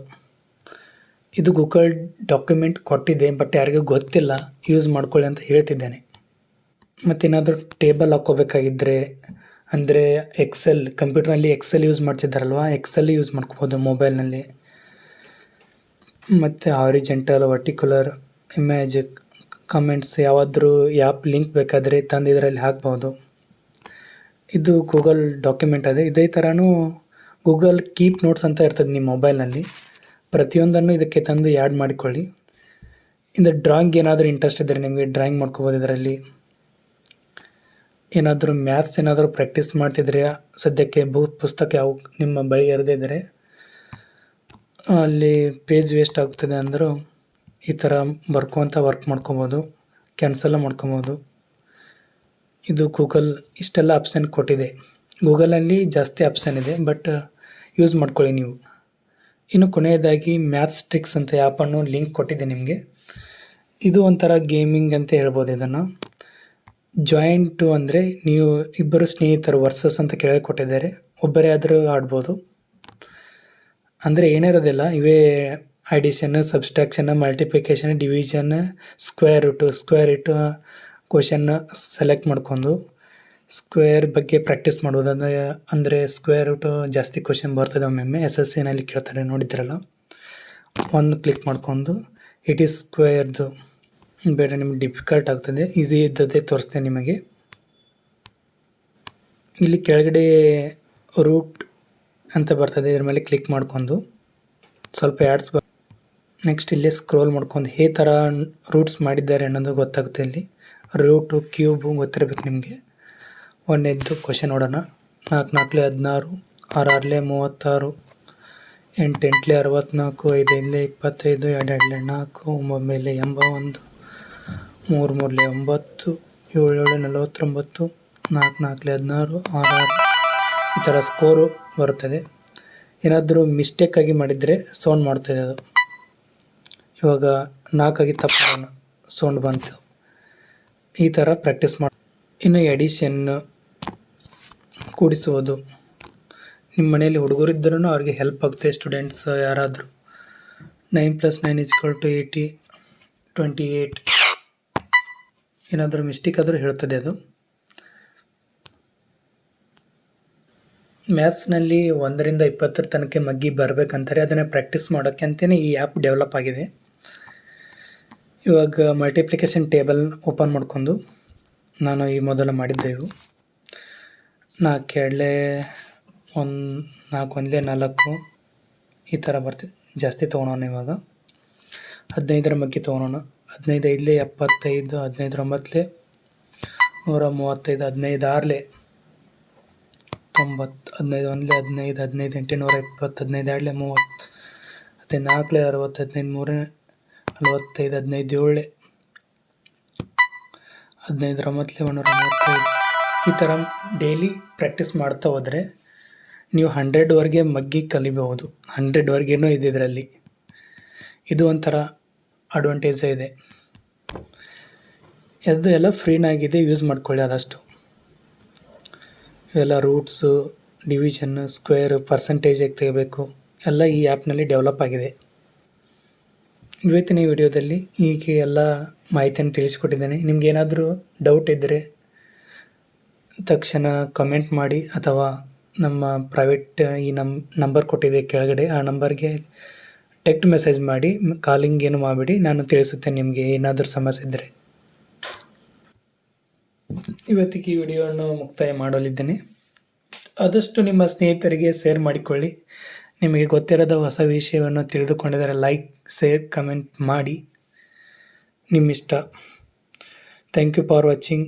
ಇದು ಗೂಗಲ್ ಡಾಕ್ಯುಮೆಂಟ್ ಕೊಟ್ಟಿದೆ ಬಟ್ ಯಾರಿಗೂ ಗೊತ್ತಿಲ್ಲ. ಯೂಸ್ ಮಾಡ್ಕೊಳ್ಳಿ ಅಂತ ಹೇಳ್ತಿದ್ದೇನೆ. ಮತ್ತೇನಾದರೂ ಟೇಬಲ್ ಹಾಕ್ಕೋಬೇಕಾಗಿದ್ದರೆ ಅಂದರೆ ಎಕ್ಸೆಲ್ ಕಂಪ್ಯೂಟರ್ನಲ್ಲಿ ಎಕ್ಸೆಲ್ ಯೂಸ್ ಮಾಡ್ತಿದ್ದಾರಲ್ವ ಎಕ್ಸೆಲ್ ಯೂಸ್ ಮಾಡ್ಕೋಬೋದು ಮೊಬೈಲ್ನಲ್ಲಿ ಮತ್ತು ಆರಿಜೆಂಟಲ್ ವರ್ಟಿಕ್ಯುಲರ್ ಇಮೇಜ್ ಕಮೆಂಟ್ಸ್ ಯಾವಾದರೂ ಯಾಪ್ ಲಿಂಕ್ ಬೇಕಾದರೆ ತಂದು ಇದರಲ್ಲಿ ಹಾಕ್ಬೋದು. ಇದು ಗೂಗಲ್ ಡಾಕ್ಯುಮೆಂಟ್ ಅದೇ. ಇದೇ ಥರನೂ ಗೂಗಲ್ ಕೀಪ್ ನೋಟ್ಸ್ ಅಂತ ಇರ್ತದೆ ನಿಮ್ಮ ಮೊಬೈಲ್ನಲ್ಲಿ ಪ್ರತಿಯೊಂದನ್ನು ಇದಕ್ಕೆ ತಂದು ಆ್ಯಡ್ ಮಾಡಿಕೊಳ್ಳಿ. ಇದು ಡ್ರಾಯಿಂಗ್ ಏನಾದರೂ ಇಂಟ್ರೆಸ್ಟ್ ಇದ್ದರೆ ನಿಮಗೆ ಡ್ರಾಯಿಂಗ್ ಮಾಡ್ಕೋಬೋದು ಇದರಲ್ಲಿ. ಏನಾದರೂ ಮ್ಯಾಥ್ಸ್ ಏನಾದರೂ ಪ್ರಾಕ್ಟೀಸ್ ಮಾಡ್ತಿದ್ರೆ ಸದ್ಯಕ್ಕೆ ಬು ಪುಸ್ತಕ ಯಾವ ನಿಮ್ಮ ಬಳಿ ಇರದೇ ಇದ್ದರೆ ಅಲ್ಲಿ ಪೇಜ್ ವೇಸ್ಟ್ ಆಗ್ತದೆ ಅಂದರೂ ಈ ಥರ ಬರ್ಕೊತ ವರ್ಕ್ ಮಾಡ್ಕೊಬೋದು ಕ್ಯಾನ್ಸಲ್ ಮಾಡ್ಕೊಬೋದು. ಇದು ಗೂಗಲ್ ಇಷ್ಟೆಲ್ಲ ಆಪ್ಷನ್ ಕೊಟ್ಟಿದೆ. ಗೂಗಲಲ್ಲಿ ಜಾಸ್ತಿ ಆಪ್ಷನ್ ಇದೆ ಬಟ್ ಯೂಸ್ ಮಾಡ್ಕೊಳ್ಳಿ ನೀವು. ಇನ್ನು ಕೊನೆಯದಾಗಿ ಮ್ಯಾಥ್ಸ್ ಟ್ರಿಕ್ಸ್ ಅಂತ ಆ್ಯಪನ್ನು ಲಿಂಕ್ ಕೊಟ್ಟಿದೆ ನಿಮಗೆ. ಇದು ಒಂಥರ ಗೇಮಿಂಗ್ ಅಂತ ಹೇಳ್ಬೋದು ಇದನ್ನು. ಜಾಯಿಂಟು ಅಂದರೆ ನೀವು ಇಬ್ಬರು ಸ್ನೇಹಿತರು ವರ್ಸಸ್ ಅಂತ ಕೆಳಗೆ ಕೊಟ್ಟಿದ್ದಾರೆ ಒಬ್ಬರೇ ಆದರೂ ಆಡ್ಬೋದು. ಅಂದರೆ ಏನಿರೋದಿಲ್ಲ, ಇವೇ addition subtraction multiplication division square ಇಟ್ಟು ಸ್ಕ್ವೇರ್ ಇಟ್ಟು ಕ್ವಶನ್ನ ಸೆಲೆಕ್ಟ್ ಮಾಡ್ಕೊಂಡು ಸ್ಕ್ವೇರ್ ಬಗ್ಗೆ ಪ್ರಾಕ್ಟೀಸ್ ಮಾಡೋದು ಅಂದರೆ ಅಂದರೆ ಸ್ಕ್ವೇರ್ ರೂಟು ಜಾಸ್ತಿ ಕ್ವಶನ್ ಬರ್ತದೆ ಒಮ್ಮೊಮ್ಮೆ. ಎಸ್ ಎಸ್ ಸಿನಲ್ಲಿ ಕೇಳ್ತಾರೆ, ನೋಡಿದ್ರಲ್ಲ? ಒಂದು ಕ್ಲಿಕ್ ಮಾಡ್ಕೊಂಡು ಇಟ್ ಈಸ್ ಸ್ಕ್ವೇರ್ದು ಬೇಡ, ನಿಮ್ಗೆ ಡಿಫಿಕಲ್ಟ್ ಆಗ್ತದೆ. ಈಸಿ ಇದ್ದದ್ದೇ ತೋರಿಸ್ತೇನೆ ನಿಮಗೆ. ಇಲ್ಲಿ ಕೆಳಗಡೆ ರೂಟ್ ಅಂತ ಬರ್ತದೆ, ಇದ್ರ ಮೇಲೆ ಕ್ಲಿಕ್ ಮಾಡ್ಕೊಂಡು. ಸ್ವಲ್ಪ ಆ್ಯಡ್ಸ್ ಬ ನೆಕ್ಸ್ಟ್ ಇಲ್ಲೇ ಸ್ಕ್ರೋಲ್ ಮಾಡ್ಕೊಂಡು. ಹೇ ಥರ ರೂಟ್ಸ್ ಮಾಡಿದ್ದಾರೆ ಅನ್ನೋದು ಗೊತ್ತಾಗುತ್ತೆ ಇಲ್ಲಿ. ರೂಟು ಕ್ಯೂಬು ಗೊತ್ತಿರಬೇಕು ನಿಮಗೆ. ಒಂದನೇದ್ದು ಕ್ವಶನ್ ನೋಡೋಣ. ನಾಲ್ಕು, ನಾಲ್ಕಲೇ ಹದಿನಾರು ಆರು ಆರಲೇ ಮೂವತ್ತಾರು ಎಂಟು ಎಂಟ್ಲೆ ಅರವತ್ತ್ನಾಲ್ಕು ಐದು ಇಲ್ಲೇ ಇಪ್ಪತ್ತೈದು ಎರಡು ಎರಡಲೇ ನಾಲ್ಕು ಒಂಬೊಮ್ಮೆಲೆ ಎಂಬ ಒಂದು ಮೂರು ಮೂರಲೆ ಒಂಬತ್ತು ಏಳು ಏಳು ನಲವತ್ತೊಂಬತ್ತು, ನಾಲ್ಕು ನಾಲ್ಕಲೆ ಹದಿನಾರು, ಆರು ಆರು. ಈ ಥರ ಸ್ಕೋರು ಬರುತ್ತದೆ ಏನಾದರೂ ಮಿಸ್ಟೇಕಾಗಿ ಮಾಡಿದರೆ ಸೌಂಡ್ ಮಾಡ್ತದೆ ಅದು ಇವಾಗ ನಾಲ್ಕಾಗಿ ತಪ್ಪು ಸೌಂಡ್ ಬಂತು. ಈ ಥರ ಪ್ರಾಕ್ಟೀಸ್ ಮಾಡಿ ಇನ್ನು ಎಡಿಷನ್ ಕೂಡಿಸುವುದು. ನಿಮ್ಮ ಮನೆಯಲ್ಲಿ ಹುಡುಗರಿದ್ದರೂ ಅವ್ರಿಗೆ ಹೆಲ್ಪ್ ಆಗುತ್ತೆ ಸ್ಟೂಡೆಂಟ್ಸ್ ಯಾರಾದರೂ. Nine plus nine equal to eighty twenty eight ಏನಾದರೂ ಮಿಸ್ಟೇಕ್ ಆದರೂ ಹೇಳ್ತದೆ ಅದು. ಮ್ಯಾಥ್ಸ್ನಲ್ಲಿ ಒಂದರಿಂದ ಇಪ್ಪತ್ತರ ತನಕ ಮಗ್ಗಿ ಬರಬೇಕಂತಾರೆ, ಅದನ್ನು ಪ್ರಾಕ್ಟೀಸ್ ಮಾಡೋಕ್ಕೆ ಅಂತಲೇ ಈ ಆ್ಯಪ್ ಡೆವಲಪ್ ಆಗಿದೆ. ಇವಾಗ ಮಲ್ಟಿಪ್ಲಿಕೇಶನ್ ಟೇಬಲ್ ಓಪನ್ ಮಾಡ್ಕೊಂಡು ನಾನು ಈ ಮೊದಲು ಮಾಡಿದ್ದೆ ಇವು. ನಾಲ್ಕು ಎರಡಲೆ ಒಂದು ನಾಲ್ಕು ಒಂದಲೇ ನಾಲ್ಕು ಈ ಥರ ಬರ್ತಿದೆ ಜಾಸ್ತಿ ತೊಗೊಳೋಣ ಇವಾಗ. ಹದಿನೈದರ ಮಗ್ಗಿ ತೊಗೊಳೋಣ. ಹದಿನೈದು ಐದಲೇ ಎಪ್ಪತ್ತೈದು ಹದಿನೈದು ಒಂಬತ್ತಲೆ ನೂರ ಮೂವತ್ತೈದು ಹದಿನೈದು ಆರಲೆ ತೊಂಬತ್ತು, ಹದಿನೈದು ಒಂದಲೇ, ಹದಿನೈದು ಹದಿನೈದು ಎಂಟು ನೂರ ಇಪ್ಪತ್ತು ಹದಿನೈದು ಎರಡಲೇ ಮೂವತ್ತು ಹದಿನೈದು ಅರವತ್ತು ಹದಿನೈದು ಮೂರನೇ ನಲವತ್ತೈದು ಹದಿನೈದು ಏಳಲೆ ಹದಿನೈದು ಒಂಬತ್ತಲೆ ಒಂದು ನೂರ ಮೂವತ್ತೈದು ಈ ಥರ ಡೈಲಿ ಪ್ರಾಕ್ಟೀಸ್ ಮಾಡ್ತಾ ಹೋದರೆ ನೀವು ಹಂಡ್ರೆಡ್ವರೆಗೆ ಮಗ್ಗಿ ಕಲಿಬಹುದು. ಹಂಡ್ರೆಡ್ವರೆಗೇನೂ ಇದೆ ಇದರಲ್ಲಿ. ಇದು ಒಂಥರ ಅಡ್ವಾಂಟೇಜೇ ಇದೆ. ಅದು ಎಲ್ಲ ಫ್ರೀನಾಗಿದೆ ಯೂಸ್ ಮಾಡ್ಕೊಳ್ಳಿ ಆದಷ್ಟು. ಇವೆಲ್ಲ ರೂಟ್ಸು ಡಿವಿಷನ್ನು ಸ್ಕ್ವೇರ್ ಪರ್ಸಂಟೇಜ್ ಹೇಗೆ ತೆಗಿಬೇಕು, ಎಲ್ಲ ಈ ಆ್ಯಪ್ನಲ್ಲಿ ಡೆವಲಪ್ ಆಗಿದೆ. ಇವತ್ತಿನ ವಿಡಿಯೋದಲ್ಲಿ ಈಗೆ ಎಲ್ಲ ಮಾಹಿತಿಯನ್ನು ತಿಳಿಸ್ಕೊಟ್ಟಿದ್ದೇನೆ. ನಿಮ್ಗೆ ಏನಾದರೂ ಡೌಟ್ ಇದ್ದರೆ ತಕ್ಷಣ ಕಮೆಂಟ್ ಮಾಡಿ ಅಥವಾ ನಮ್ಮ ಪ್ರೈವೇಟ್ ಈ ನಂಬರ್ ಕೊಟ್ಟಿದೆ ಕೆಳಗಡೆ, ಆ ನಂಬರ್ಗೆ ಟೆಕ್ಸ್ಟ್ ಮೆಸೇಜ್ ಮಾಡಿ ಕಾಲಿಂಗ್ ಏನು ಮಾಡಿಬಿಡಿ, ನಾನು ತಿಳಿಸುತ್ತೇನೆ ನಿಮಗೆ ಏನಾದರೂ ಸಮಸ್ಯೆ ಇದ್ದರೆ ಇವತ್ತಿಗೆ ವಿಡಿಯೋವನ್ನು ಮುಕ್ತಾಯ ಮಾಡಲಿದ್ದೇನೆ. ಆದಷ್ಟು ನಿಮ್ಮ ಸ್ನೇಹಿತರಿಗೆ ಶೇರ್ ಮಾಡಿಕೊಳ್ಳಿ. ನಿಮಗೆ ಗೊತ್ತಿರದ ಹೊಸ ವಿಷಯವನ್ನು ತಿಳಿದುಕೊಂಡಿದ್ದರೆ ಲೈಕ್ ಶೇರ್ ಕಮೆಂಟ್ ಮಾಡಿ. ನಿಮ್ಮಿಷ್ಟ. Thank you for watching